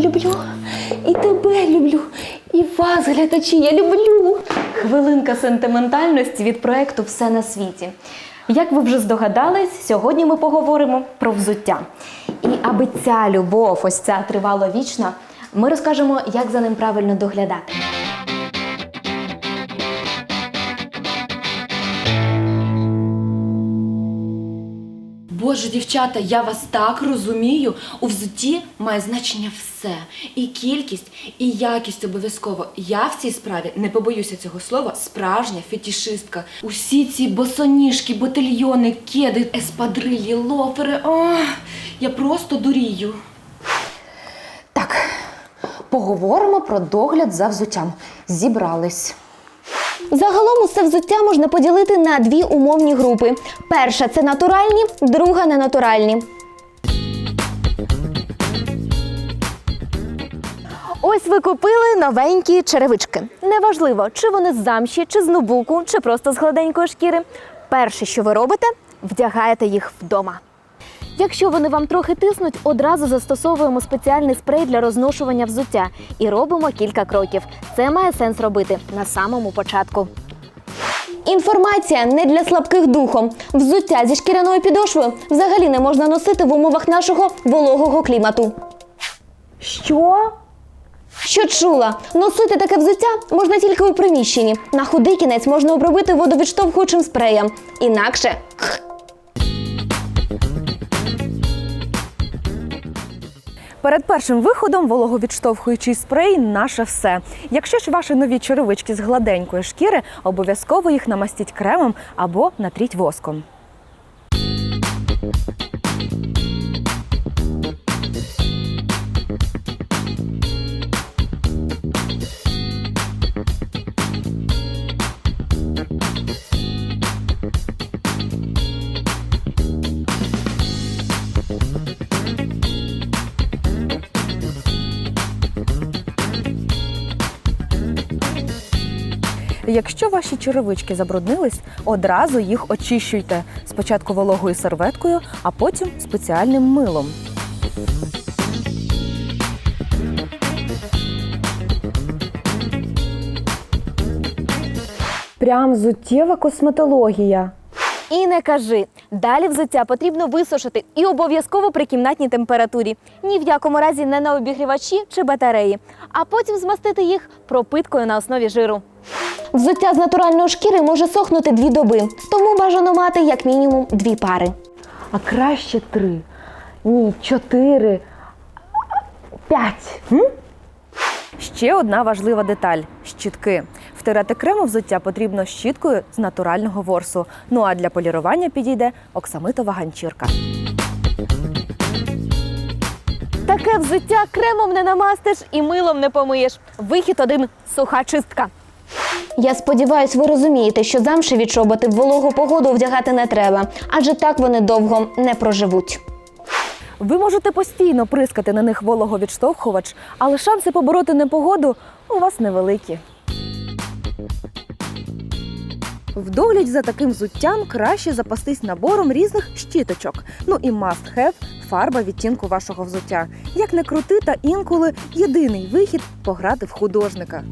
люблю, і тебе люблю, і вас, глядачі, я люблю. Хвилинка сентиментальності від проекту Все на світі. Як ви вже здогадались, сьогодні ми поговоримо про взуття. І аби ця любов, ось ця тривала вічна, ми розкажемо, як за ним правильно доглядати. Боже, дівчата, я вас так розумію. У взутті має значення все. І кількість, і якість обов'язково. Я в цій справі не побоюся цього слова, справжня фетішистка. Усі ці босоніжки, ботильйони, кеди, еспадрилі, лофери. Ох, я просто дурію. Так, поговоримо про догляд за взуттям. Зібрались. Загалом усе взуття можна поділити на дві умовні групи. Перша це натуральні, друга ненатуральні. Ось ви купили новенькі черевички. Неважливо, чи вони з замші, чи з нубуку, чи просто з гладенької шкіри. Перше, що ви робите, вдягаєте їх вдома. Якщо вони вам трохи тиснуть, одразу застосовуємо спеціальний спрей для розношування взуття і робимо кілька кроків. Це має сенс робити на самому початку. Інформація не для слабких духом. Взуття зі шкіряною підошвою взагалі не можна носити в умовах нашого вологого клімату. Що? Що чула? Носити таке взуття можна тільки у приміщенні. На худий кінець можна обробити водовідштовхуючим спреєм. Інакше Перед першим виходом вологовідштовхуючий спрей наше все. Якщо ж ваші нові черевички з гладенької шкіри, обов'язково їх намастіть кремом або натріть воском. Якщо ваші черевички забруднились, одразу їх очищуйте. Спочатку вологою серветкою, а потім спеціальним милом. Прям зуттєва косметологія. І не кажи. Далі взуття потрібно висушити і обов'язково при кімнатній температурі. Ні в якому разі не на обігрівачі чи батареї, а потім змастити їх пропиткою на основі жиру. Взуття з натуральної шкіри може сохнути дві доби, тому бажано мати як мінімум дві пари. А краще три. Ні, чотири. П'ять. М? Ще одна важлива деталь щітки. Втирати крем у взуття потрібно щіткою з натурального ворсу. Ну а для полірування підійде оксамитова ганчірка. Таке взуття кремом не намастиш і милом не помиєш. Вихід один суха чистка. Я сподіваюся, ви розумієте, що замшеві чоботи в вологу погоду вдягати не треба, адже так вони довго не проживуть. Ви можете постійно прискати на них вологовідштовхувач, але шанси побороти непогоду у вас невеликі. В догляді за таким взуттям краще запастись набором різних щіточок. Ну і must have – фарба відтінку вашого взуття. Як не крути, та інколи єдиний вихід пограти в художника.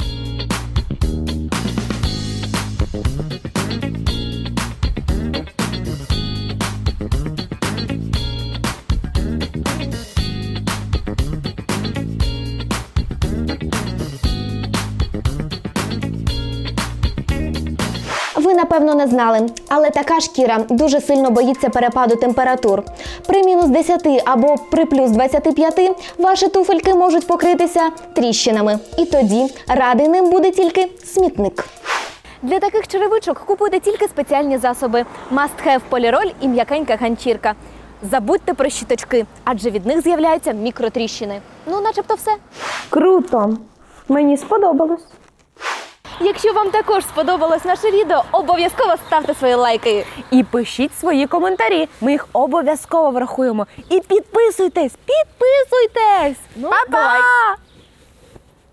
Ви напевно не знали, але така шкіра дуже сильно боїться перепаду температур. При мінус 10 або при плюс 25 ваші туфельки можуть покритися тріщинами. І тоді радий ним буде тільки смітник. Для таких черевичок купуйте тільки спеціальні засоби: have поліроль і м'якенька ганчірка. Забудьте про щіточки, адже від них з'являються мікротріщини. Ну, начебто, все. Круто! Мені сподобалось. Якщо вам також сподобалось наше відео, обов'язково ставте свої лайки. І пишіть свої коментарі. Ми їх обов'язково врахуємо. І підписуйтесь, підписуйтесь! Ну, Па-па! бувай!